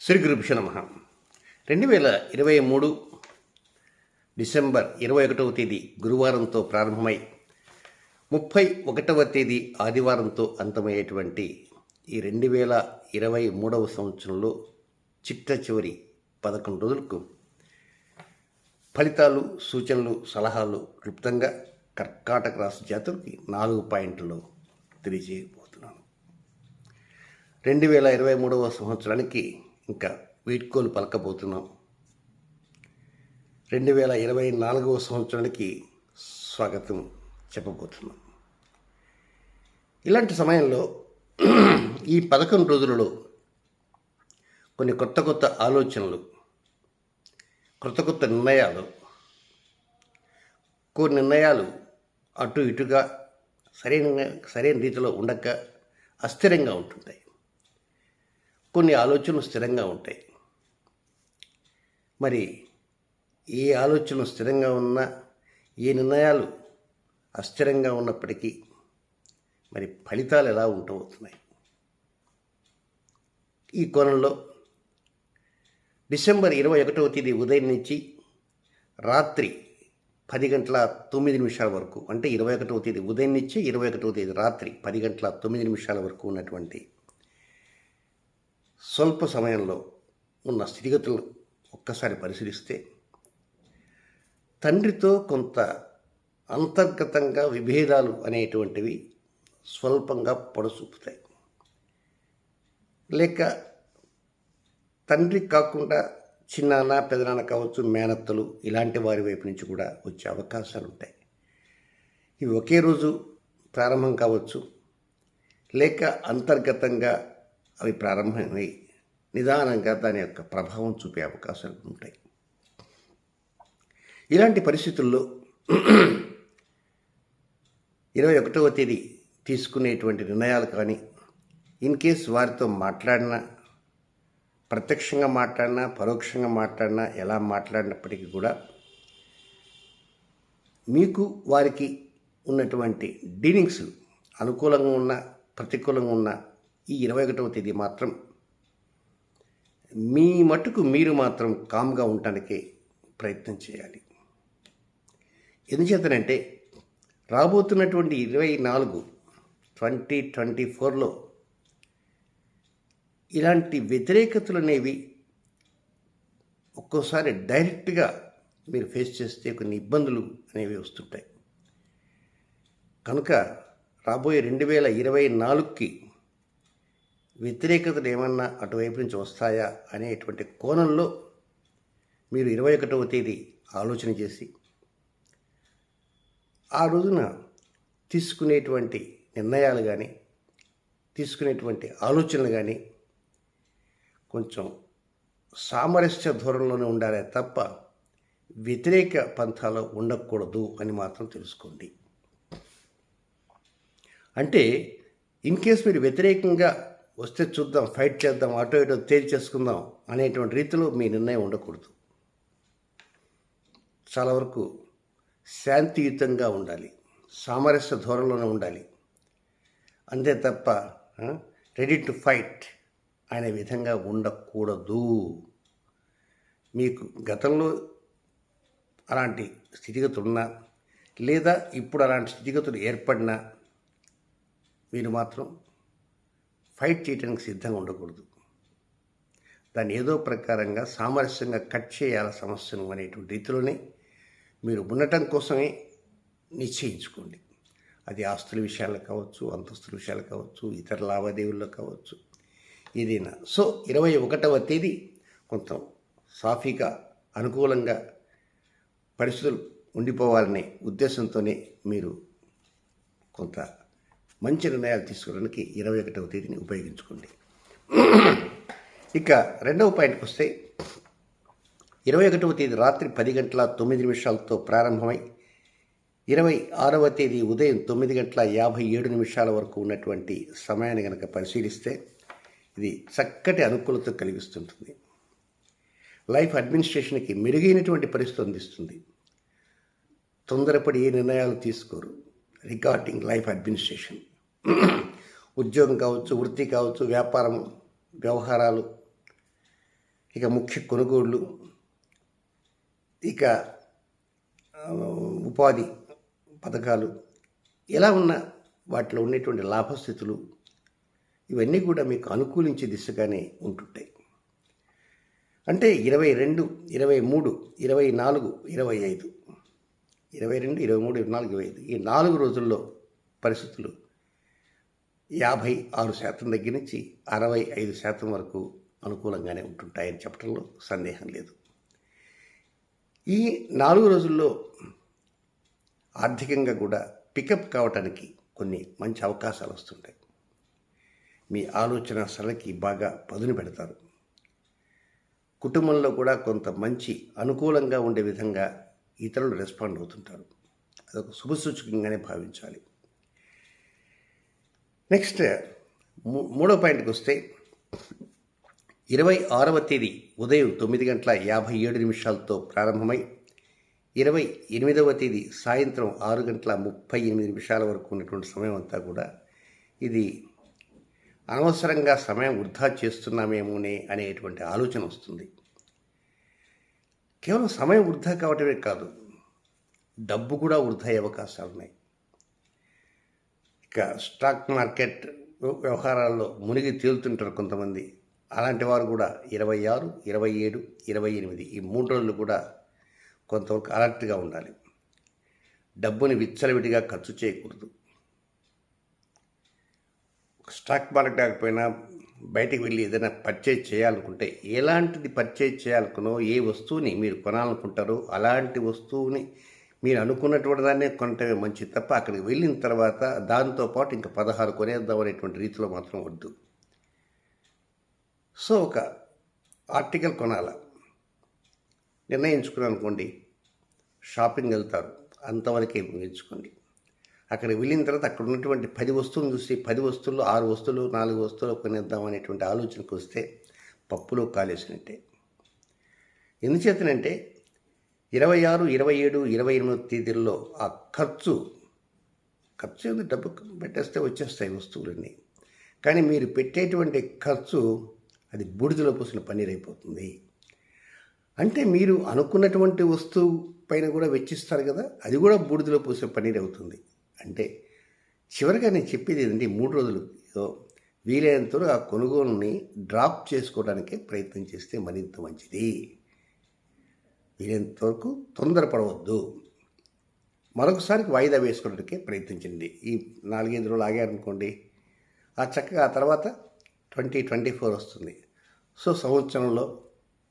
శ్రీ గురుభ్యో నమ. రెండు వేల ఇరవై మూడు డిసెంబర్ ఇరవై ఒకటవ తేదీ గురువారంతో ప్రారంభమై ముప్పై ఒకటవ తేదీ ఆదివారంతో అంతమయ్యేటువంటి ఈ రెండు వేల ఇరవై మూడవ సంవత్సరంలో చిట్ట చివరి పదకొండు రోజులకు ఫలితాలు సూచనలు సలహాలు క్లుప్తంగా కర్కాటక రాశి జాతులకి నాలుగు పాయింట్లు తెలియజేయబోతున్నాను. రెండు వేల ఇరవై మూడవ సంవత్సరానికి ఇంకా వీడ్కోలు పలకబోతున్నాం. రెండు వేల ఇరవై నాలుగవ సంవత్సరానికి స్వాగతం చెప్పబోతున్నాం. ఇలాంటి సమయంలో ఈ పదకొండు రోజులలో కొన్ని కొత్త కొత్త ఆలోచనలు కొత్త కొత్త నిర్ణయాలు కొన్ని నిర్ణయాలు అటు ఇటుగా సరైన సరైన రీతిలో ఉండక అస్థిరంగా ఉంటుంటాయి. కొన్ని ఆలోచనలు స్థిరంగా ఉంటాయి. మరి ఏ ఆలోచనలు స్థిరంగా ఉన్నా ఏ నిర్ణయాలు అస్థిరంగా ఉన్నప్పటికీ మరి ఫలితాలు ఎలా ఉండబోతున్నాయి? ఈ కోణంలో డిసెంబర్ ఇరవై ఒకటవ తేదీ ఉదయం నుంచి రాత్రి పది గంటల తొమ్మిది నిమిషాల వరకు అంటే ఇరవై ఒకటవ తేదీ ఉదయం నుంచి ఇరవై ఒకటవ తేదీ రాత్రి పది గంటల తొమ్మిది నిమిషాల వరకు ఉన్నటువంటి స్వల్ప సమయంలో ఉన్న స్థితిగతులను ఒక్కసారి పరిశీలిస్తే తండ్రితో కొంత అంతర్గతంగా విభేదాలు అనేటువంటివి స్వల్పంగా పొడసూపుతాయి. లేక తండ్రి కాకుండా చిన్నాన్న పెదనాన్న కావచ్చు మేనత్తలు ఇలాంటి వారి వైపు నుంచి కూడా వచ్చే అవకాశాలు ఉంటాయి ఇవి ఒకే రోజు ప్రారంభం కావచ్చు. లేక అంతర్గతంగా అవి ప్రారంభమై నిదానంగా దాని యొక్క ప్రభావం చూపే అవకాశాలు ఉంటాయి. ఇలాంటి పరిస్థితుల్లో ఇరవై ఒకటవ తేదీ తీసుకునేటువంటి నిర్ణయాలు కానీ ఇన్ కేస్ వారితో మాట్లాడినా ప్రత్యక్షంగా మాట్లాడినా పరోక్షంగా మాట్లాడినా ఎలా మాట్లాడినప్పటికీ కూడా మీకు వారికి ఉన్నటువంటి డీలింగ్స్ అనుకూలంగా ఉన్న ప్రతికూలంగా ఉన్న ఈ ఇరవై ఒకటవ తేదీ మాత్రం మీ మటుకు మీరు మాత్రం కామ్గా ఉండటానికి ప్రయత్నం చేయాలి. ఎందుచేతనంటే రాబోతున్నటువంటి ఇరవై నాలుగు ట్వంటీ ట్వంటీ ఫోర్లో ఇలాంటి వ్యతిరేకతలు అనేవి ఒక్కోసారి డైరెక్ట్గా మీరు ఫేస్ చేస్తే కొన్ని ఇబ్బందులు అనేవి వస్తుంటాయి. కనుక రాబోయే రెండు వేల ఇరవై నాలుగుకి వ్యతిరేకతలు ఏమన్నా అటువైపు నుంచి వస్తాయా అనేటువంటి కోణంలో మీరు ఇరవై ఒకటవ తేదీ ఆలోచన చేసి ఆ రోజున తీసుకునేటువంటి నిర్ణయాలు కానీ తీసుకునేటువంటి ఆలోచనలు కానీ కొంచెం సామరస్య ధోరణిలోనే ఉండాలే తప్ప వ్యతిరేక పంథాలో ఉండకూడదు అని మాత్రం తెలుసుకోండి. అంటే ఇన్ కేస్ మీరు వ్యతిరేకంగా వస్తే చూద్దాం ఫైట్ చేద్దాం అటో ఇటో తేల్చేసుకుందాం అనేటువంటి రీతిలో మీ నిర్ణయం ఉండకూడదు. చాలా వరకు శాంతియుతంగా ఉండాలి సామరస్య ధోరణిలోనే ఉండాలి. అంతే తప్ప రెడీ టు ఫైట్ అనే విధంగా ఉండకూడదు. మీకు గతంలో అలాంటి స్థితిగతులు ఉన్నా లేదా ఇప్పుడు అలాంటి స్థితిగతులు ఏర్పడినా మీరు మాత్రం ఫైట్ చేయడానికి సిద్ధంగా ఉండకూడదు. దాన్ని ఏదో ప్రకారంగా సామరస్యంగా కట్ చేయాల సమస్యను అనేటువంటి రీతిలోనే మీరు ఉండటం కోసమే నిశ్చయించుకోండి. అది ఆస్తుల విషయాలు కావచ్చు అంతస్తుల విషయాలు కావచ్చు ఇతర లావాదేవీల్లో కావచ్చు ఏదైనా. సో ఇరవై ఒకటవ తేదీ కొంత సాఫీగా అనుకూలంగా పరిస్థితులు ఉండిపోవాలనే ఉద్దేశంతోనే మీరు కొంత మంచి నిర్ణయాలు తీసుకోవడానికి ఇరవై ఒకటవ తేదీని ఉపయోగించుకోండి. ఇక రెండవ పాయింట్కి వస్తే ఇరవై ఒకటవ తేదీ రాత్రి పది గంటల తొమ్మిది నిమిషాలతో ప్రారంభమై ఇరవై ఆరవ తేదీ ఉదయం తొమ్మిది గంటల యాభై ఏడు నిమిషాల వరకు ఉన్నటువంటి సమయాన్ని కనుక పరిశీలిస్తే ఇది చక్కటి అనుకూలత కలిగిస్తుంటుంది. లైఫ్ అడ్మినిస్ట్రేషన్కి మెరుగైనటువంటి పరిస్థితి అందిస్తుంది. తొందరపడి ఏ నిర్ణయాలు తీసుకోరు. Regarding life administration. ఉద్యోగం కావచ్చు వృత్తి కావచ్చు వ్యాపారం వ్యవహారాలు ఇక ముఖ్య కొనుగోళ్ళు ఇక ఉపాధి పథకాలు ఎలా ఉన్నా వాటిలో ఉండేటువంటి లాభస్థితులు ఇవన్నీ కూడా మీకు అనుకూలించే దిశగానే ఉంటుంటాయి. అంటే ఇరవై రెండు ఇరవై మూడు ఇరవై నాలుగు ఇరవై ఐదు. ఇరవై రెండు ఇరవై మూడు ఇరవై నాలుగు ఇరవై ఐదు. ఈ నాలుగు రోజుల్లో పరిస్థితులు యాభై ఆరు శాతం దగ్గర నుంచి అరవై ఐదు శాతం వరకు అనుకూలంగానే ఉంటుంటాయని చెప్పడంలో సందేహం లేదు. ఈ నాలుగు రోజుల్లో ఆర్థికంగా కూడా పికప్ కావటానికి కొన్ని మంచి అవకాశాలు వస్తుంటాయి. మీ ఆలోచన సరళకి బాగా పదును పెడతారు. కుటుంబంలో కూడా కొంత మంచి అనుకూలంగా ఉండే విధంగా ఇతరులు రెస్పాండ్ అవుతుంటారు. అదొక శుభసూచకంగానే భావించాలి. నెక్స్ట్ మూ- మూడో పాయింట్కి వస్తే ఇరవై ఆరవ తేదీ ఉదయం తొమ్మిది గంటల యాభై ఏడు నిమిషాలతో ప్రారంభమై ఇరవై ఎనిమిదవ తేదీ సాయంత్రం ఆరు గంటల ముప్పై ఎనిమిది నిమిషాల వరకు ఉన్నటువంటి సమయం అంతా కూడా ఇది అనవసరంగా సమయం వృధా చేస్తున్నామేమోనే అనేటువంటి ఆలోచన వస్తుంది. కేవలం సమయం వృధా కావటమే కాదు డబ్బు కూడా వృధా అయ్యే అవకాశాలు ఉన్నాయి ఇక స్టాక్ మార్కెట్ వ్యవహారాల్లో మునిగి తేలుతుంటారు కొంతమంది. అలాంటి వారు కూడా ఇరవై ఆరు ఇరవై ఏడు ఇరవై ఎనిమిది ఈ మూడు రోజులు కూడా కొంతవరకు అలర్ట్గా ఉండాలి. డబ్బుని విచ్చలవిడిగా ఖర్చు చేయకూడదు. స్టాక్ మార్కెట్ కాకపోయినా బయటికి వెళ్ళి ఏదైనా పర్చేజ్ చేయాలనుకుంటే ఎలాంటిది పర్చేజ్ చేయాలనుకునో ఏ వస్తువుని మీరు కొనాలనుకుంటారో అలాంటి వస్తువుని మీరు అనుకున్నటువంటి దాన్నే కొనటమే మంచిది తప్ప అక్కడికి వెళ్ళిన తర్వాత దాంతోపాటు ఇంకా పదహారు కొనేద్దాం అనేటువంటి రీతిలో మాత్రం వద్దు. సో ఒక ఆర్టికల్ కొనాల. నిర్ణయించుకున్నాను అనుకోండి షాపింగ్ వెళ్తారు అంతవరకే ఎంచుకోండి అక్కడ వెళ్ళిన తర్వాత అక్కడ ఉన్నటువంటి పది వస్తువులు చూసి పది వస్తువులు ఆరు వస్తువులు నాలుగు వస్తువులు కొనేద్దాం అనేటువంటి ఆలోచనకు వస్తే పప్పులో కాలేసినట్టే. ఎందుచేతనంటే ఇరవై ఆరు ఇరవై ఏడు ఇరవై ఎనిమిది తేదీల్లో ఆ ఖర్చు ఖర్చు ఏదో? డబ్బు పెట్టేస్తే వచ్చేస్తాయి వస్తువులన్నీ. కానీ మీరు పెట్టేటువంటి ఖర్చు అది బూడిదలో పోసిన పన్నీర్ అయిపోతుంది. అంటే మీరు అనుకున్నటువంటి వస్తువు పైన కూడా వెచ్చిస్తారు కదా అది కూడా బూడిదలో పోసే పన్నీర్ అవుతుంది. అంటే చివరిగా నేను చెప్పేది ఏంటంటే మూడు రోజులు వీలైనంతలో ఆ కొనుగోలుని డ్రాప్ చేసుకోవడానికి ప్రయత్నం చేస్తే మరింత మంచిది. వీలైనంత వరకు తొందరపడవద్దు. మరొకసారికి వాయిదా వేసుకోవడానికి ప్రయత్నించండి. ఈ నాలుగైదు రోజులు ఆగారనుకోండి ఆ చక్కగా ఆ తర్వాత ట్వంటీ ట్వంటీ ఫోర్ వస్తుంది. సో సంవత్సరంలో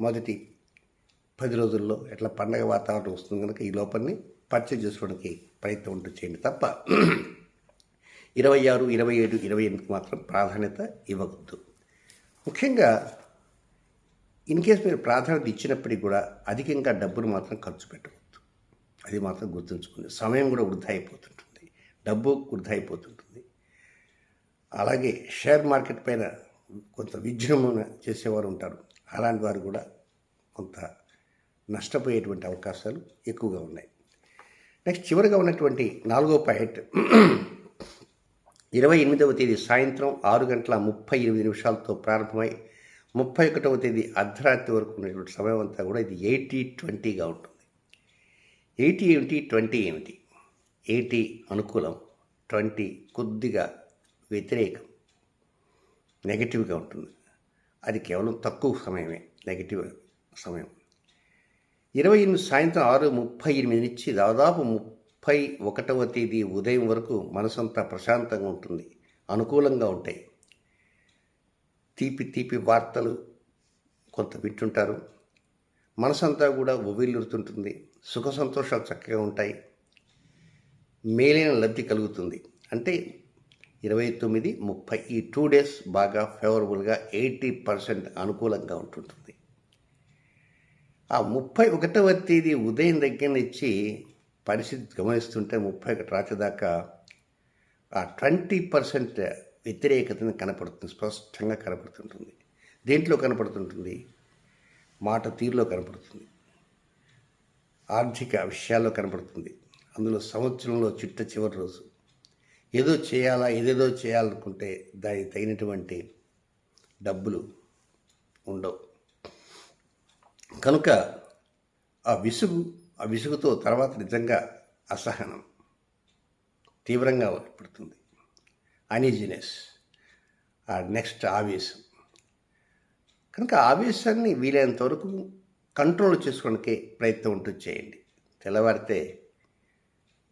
మొదటి పది రోజుల్లో ఎట్లా పండగ వాతావరణం వస్తుంది కనుక ఈ లోపలిని పర్చేజ్ చేసుకోవడానికి ప్రయత్నం ఉంటూ చేయండి తప్ప ఇరవై ఆరు ఇరవై ఏడు ఇరవై ఎనిమిదికి మాత్రం ప్రాధాన్యత ఇవ్వవద్దు ముఖ్యంగా ఇన్ కేస్ మీరు ప్రాధాన్యత ఇచ్చినప్పటికీ కూడా అధికంగా డబ్బును మాత్రం ఖర్చు పెట్టవద్దు అది మాత్రం గుర్తుంచుకోండి. సమయం కూడా వృధా అయిపోతుంటుంది. డబ్బు వృధా అయిపోతుంటుంది. అలాగే షేర్ మార్కెట్ పైన కొంత విజృంభణ చేసేవారు ఉంటారు. అలాంటి వారు కూడా కొంత నష్టపోయేటువంటి అవకాశాలు ఎక్కువగా ఉన్నాయి. నెక్స్ట్ చివరిగా ఉన్నటువంటి నాలుగో పాయింట్. ఇరవై ఎనిమిదవ తేదీ సాయంత్రం ఆరు గంటల ముప్పై ఎనిమిది నిమిషాలతో ప్రారంభమై ముప్పై ఒకటవ తేదీ అర్ధరాత్రి వరకు ఉన్నటువంటి సమయం అంతా కూడా ఇది ఎయిటీ ట్వంటీగా ఉంటుంది. ఎయిటీ ఏమిటి? ట్వంటీ ఏమిటి? ఎయిటీ అనుకూలం ట్వంటీ కొద్దిగా వ్యతిరేకం నెగటివ్గా ఉంటుంది. అది కేవలం తక్కువ సమయమే నెగటివ్ సమయం. ఇరవై ఎనిమిది సాయంత్రం ఆరు ముప్పై ఎనిమిది నుంచి దాదాపు ముప్పై ఒకటవ తేదీ ఉదయం వరకు మనసంతా ప్రశాంతంగా ఉంటుంది అనుకూలంగా ఉంటాయి. తీపి తీపి వార్తలు కొంత వింటుంటారు. మనసంతా కూడా ఉవ్విల్లుతుంటుంది సుఖ సంతోషాలు చక్కగా ఉంటాయి. మేలైన లబ్ధి కలుగుతుంది. అంటే ఇరవై తొమ్మిది ముప్పై ఈ టూ డేస్ బాగా ఫేవరబుల్గా ఎయిటీ పర్సెంట్ అనుకూలంగా ఉంటుంటుంది. ఆ ముప్పై ఒకటవ తేదీ ఉదయం దగ్గర నుంచి పరిస్థితి గమనిస్తుంటే ముప్పై ఒకటి రాత్రి దాకా ఆ ట్వంటీ పర్సెంట్ వ్యతిరేకతను కనపడుతుంది స్పష్టంగా కనపడుతుంటుంది. దేంట్లో కనపడుతుంటుంది? మాట తీరులో కనపడుతుంది. ఆర్థిక విషయాల్లో కనపడుతుంది. అందులో సంవత్సరంలో చిట్ట చివరి రోజు. ఏదో చేయాలా ఏదేదో చేయాలనుకుంటే దానికి తగినటువంటి డబ్బులు ఉండవు. కనుక ఆ విసుగు ఆ విసుగుతో తర్వాత నిజంగా అసహనం తీవ్రంగా పడుతుంది అనీజినెస్ ఆ నెక్స్ట్ ఆవేశం కనుక ఆవేశాన్ని వీలైనంత వరకు కంట్రోల్ చేసుకోవడానికి ప్రయత్నం ఉంటూ చేయండి. తెల్లవారితే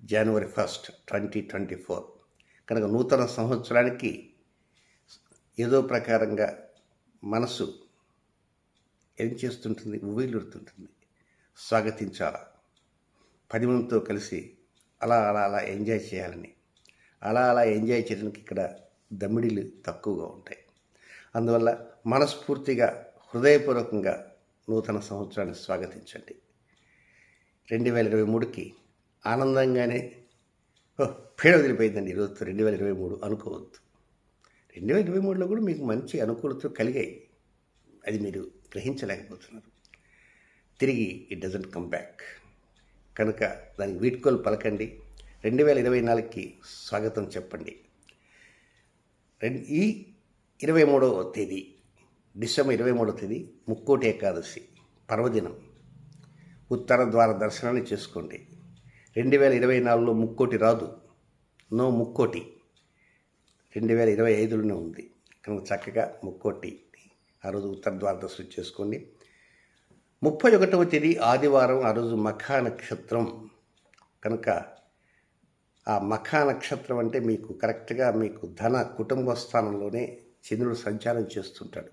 January first twenty twenty four కనుక నూతన సంవత్సరానికి ఏదో ప్రకారంగా మనసు ఏం చేస్తుంటుంది? ఉవ్విల్లుడుతుంటుంది స్వాగతించాలా? పది మందితో కలిసి అలా అలా అలా ఎంజాయ్ చేయాలని అలా అలా ఎంజాయ్ చేయడానికి ఇక్కడ దమిడిలు తక్కువగా ఉంటాయి. అందువల్ల మనస్ఫూర్తిగా హృదయపూర్వకంగా నూతన సంవత్సరాన్ని స్వాగతించండి. రెండు వేల ఇరవై మూడుకి ఆనందంగానే ఓ పేడ వదిలిపోయిందండి ఈరోజు రెండు వేల ఇరవై మూడు. అనుకోవద్దు. రెండు వేల ఇరవై మూడులో కూడా మీకు మంచి అనుకూలతలు కలిగాయి. అది మీరు గ్రహించలేకపోతున్నారు. తిరిగి ఇట్ డజంట్ కమ్ బ్యాక్. కనుక దానికి వీడ్కోలు పలకండి. రెండు వేల ఇరవై నాలుగుకి స్వాగతం చెప్పండి. ఈ ఇరవై మూడవ తేదీ డిసెంబర్ ఇరవై మూడవ తేదీ ముక్కోటి ఏకాదశి పర్వదినం. ఉత్తర ద్వార దర్శనాన్ని చేసుకోండి. రెండు వేల ఇరవై నాలుగులో ముక్కోటి రాదు. నో ముక్కోటి. రెండు వేల ఇరవై ఐదులోనే ఉంది. కనుక చక్కగా ముక్కోటి ఆ రోజు ఉత్తర ద్వార దర్శనం చేసుకోండి. ముప్పై ఒకటవ తేదీ ఆదివారం ఆ రోజు మఖా నక్షత్రం. కనుక ఆ మఖా నక్షత్రం అంటే మీకు కరెక్ట్గా మీకు ధన కుటుంబ స్థానంలోనే చంద్రుడు సంచారం చేస్తుంటాడు.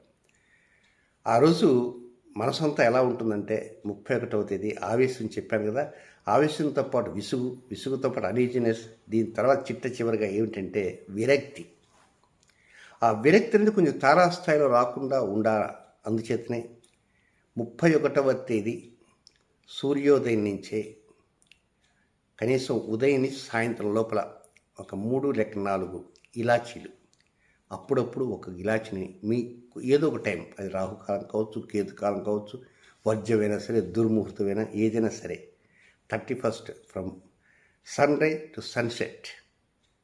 ఆ రోజు మనసంతా ఎలా ఉంటుందంటే ముప్పై ఒకటవ తేదీ ఆవేశం చెప్పాను కదా ఆవేశంతో పాటు విసుగు విసుగుతో పాటు అనీజినెస్ దీని తర్వాత చిట్ట చివరిగా ఏమిటంటే విరక్తి. ఆ విరక్తి అనేది కొంచెం తారాస్థాయిలో రాకుండా ఉండాలి? అందుచేతనే ముప్పై ఒకటవ తేదీ సూర్యోదయం నుంచే కనీసం ఉదయం నుంచి సాయంత్రం లోపల ఒక మూడు లేక నాలుగు ఇలాచీలు. అప్పుడప్పుడు ఒక ఇలాచిని మీ ఏదో ఒక టైం అది రాహుకాలం కావచ్చు కేతుకాలం కావచ్చు వర్జ్యమైనా సరే దుర్ముహూర్తమైనా ఏదైనా సరే. Thirty first from sunrise to sunset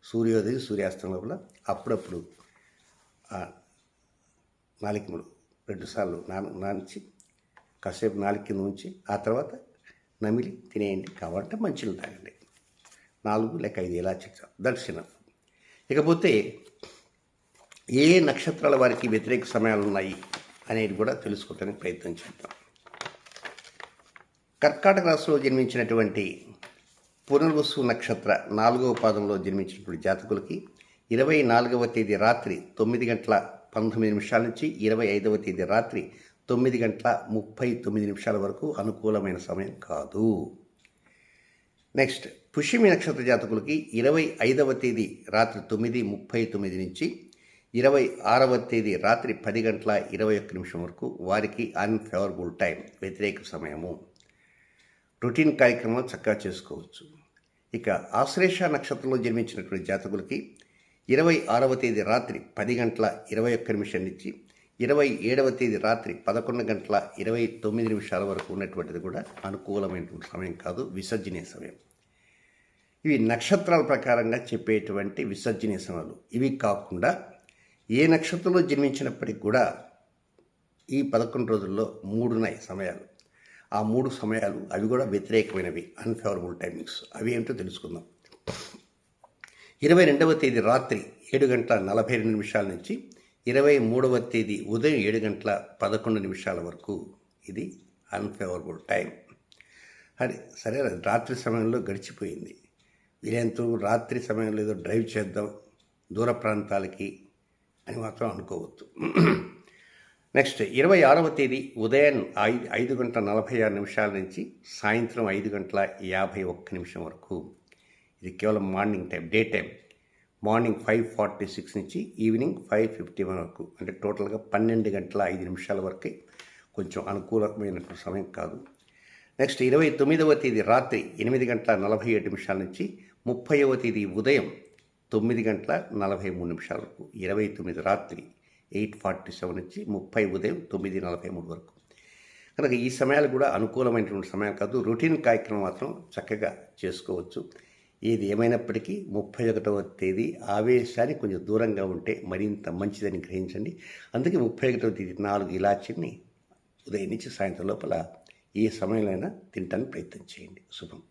సూర్యోదయం సూర్యాస్తం లోపల అప్పుడప్పుడు ఆ నాలికములు రెండుసార్లు నాన నానిచి కాసేపు నాలుగు కింద ఉంచి ఆ తర్వాత నమిలి తినేయండి కావాలంటే మంచిలు తాగండి. నాలుగు లేక ఐదు ఇలా చెప్తాం దర్శనం. ఇకపోతే ఏ నక్షత్రాల వారికి వ్యతిరేక సమయాలు ఉన్నాయి అనేది కూడా తెలుసుకోవడానికి ప్రయత్నం చేద్దాం. కర్కాటక రాశిలో జన్మించినటువంటి పునర్వసు నక్షత్ర నాలుగవ పాదంలో జన్మించినటువంటి జాతకులకి ఇరవై నాలుగవ తేదీ రాత్రి తొమ్మిది గంటల పంతొమ్మిది నిమిషాల నుంచి ఇరవై ఐదవ తేదీ రాత్రి తొమ్మిది గంటల ముప్పై తొమ్మిది నిమిషాల వరకు అనుకూలమైన సమయం కాదు. నెక్స్ట్ పుష్యమి నక్షత్ర జాతకులకి ఇరవై ఐదవ తేదీ రాత్రి తొమ్మిది ముప్పై తొమ్మిది నుంచి ఇరవై ఆరవ తేదీ రాత్రి పది గంటల ఇరవై ఒక్క నిమిషం వరకు వారికి అన్ఫేవరబుల్ టైం వ్యతిరేక సమయము. రొటీన్ కార్యక్రమాలు చక్కగా చేసుకోవచ్చు. ఇక ఆశ్లేష నక్షత్రంలో జన్మించినటువంటి జాతకులకి ఇరవై ఆరవ తేదీ రాత్రి పది గంటల ఇరవై ఒక్క నిమిషం నుంచి ఇరవై ఏడవ తేదీ రాత్రి పదకొండు గంటల ఇరవై తొమ్మిది నిమిషాల వరకు ఉన్నటువంటిది కూడా అనుకూలమైనటువంటి సమయం కాదు విసర్జనీయ సమయం. ఇవి నక్షత్రాల ప్రకారంగా చెప్పేటువంటి విసర్జనీయ సమయాలు. ఇవి కాకుండా ఏ నక్షత్రంలో జన్మించినప్పటికి కూడా ఈ పదకొండు రోజుల్లో మూడున్నాయి సమయాలు. ఆ మూడు సమయాలు అవి కూడా వ్యతిరేకమైనవి అన్ఫేవరబుల్ టైమింగ్స్ అవి ఏమిటో తెలుసుకుందాం. ఇరవై రెండవ తేదీ రాత్రి ఏడు గంటల నలభై రెండు నిమిషాల నుంచి ఇరవై మూడవ తేదీ ఉదయం ఏడు గంటల పదకొండు నిమిషాల వరకు ఇది అన్ఫేవరబుల్ టైం అది సరే రాత్రి సమయంలో గడిచిపోయింది. వీలైనంత రాత్రి సమయంలో ఏదో డ్రైవ్ చేద్దాం దూర ప్రాంతాలకి అని మాత్రం అనుకోవద్దు. నెక్స్ట్ ఇరవై ఆరవ తేదీ ఉదయం ఐదు ఐదు గంటల నలభై ఆరు నిమిషాల నుంచి సాయంత్రం ఐదు గంటల యాభై ఒక్క నిమిషం వరకు. ఇది కేవలం morning time day time morning five forty six నుంచి ఈవినింగ్ ఫైవ్ ఫిఫ్టీ వన్ వరకు. అంటే టోటల్గా పన్నెండు గంటల ఐదు నిమిషాల వరకే కొంచెం అనుకూలమైనటువంటి సమయం కాదు. నెక్స్ట్ ఇరవై తొమ్మిదవ తేదీ రాత్రి ఎనిమిది గంటల నలభై ఏడు నిమిషాల నుంచి ముప్పైవ తేదీ ఉదయం తొమ్మిది గంటల నలభై మూడు నిమిషాల వరకు. ఇరవై తొమ్మిది రాత్రి ఎయిట్ ఫార్టీ సెవెన్ నుంచి ముప్పై ఉదయం తొమ్మిది నలభై మూడు వరకు. కనుక ఈ సమయాలు కూడా అనుకూలమైనటువంటి సమయం కాదు. రొటీన్ కార్యక్రమం మాత్రం చక్కగా చేసుకోవచ్చు. ఏది ఏమైనప్పటికీ ముప్పై ఒకటవ తేదీ ఆవేశానికి కొంచెం దూరంగా ఉంటే మరింత మంచిదని గ్రహించండి. అందుకే ముప్పై ఒకటవ తేదీ నాలుగు ఇలాచిని ఉదయం నుంచి సాయంత్రం లోపల ఏ సమయంలో అయినా తినడానికి ప్రయత్నం చేయండి. శుభం.